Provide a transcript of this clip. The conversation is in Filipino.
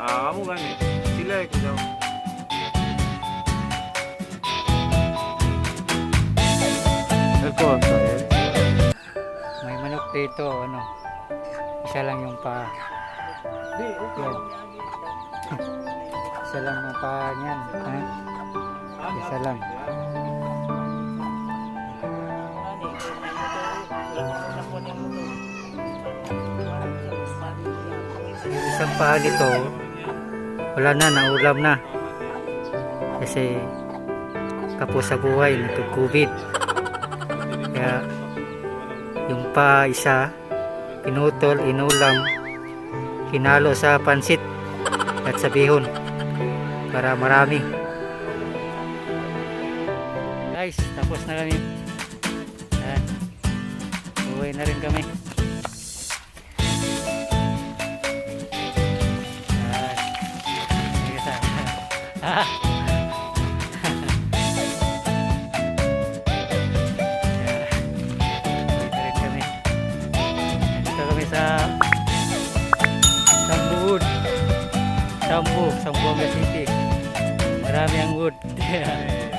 amo gani. Sila ko daw. Ito, sorry. May manok dito, ano. Isa lang yung pa. Yan. Isa lang yung pa niyan. Ha? Isa lang. Yung isang paa nito, wala na, naulam na. Kasi kapos sa buhay, nagka-COVID. Kaya yung pa isa, pinutol, inulam, hinalo sa pansit at sa bihon para marami. Guys, tapos na kami. Yan. Uwi na rin kami. Sambu, Sambuanga City. Marami ang wood.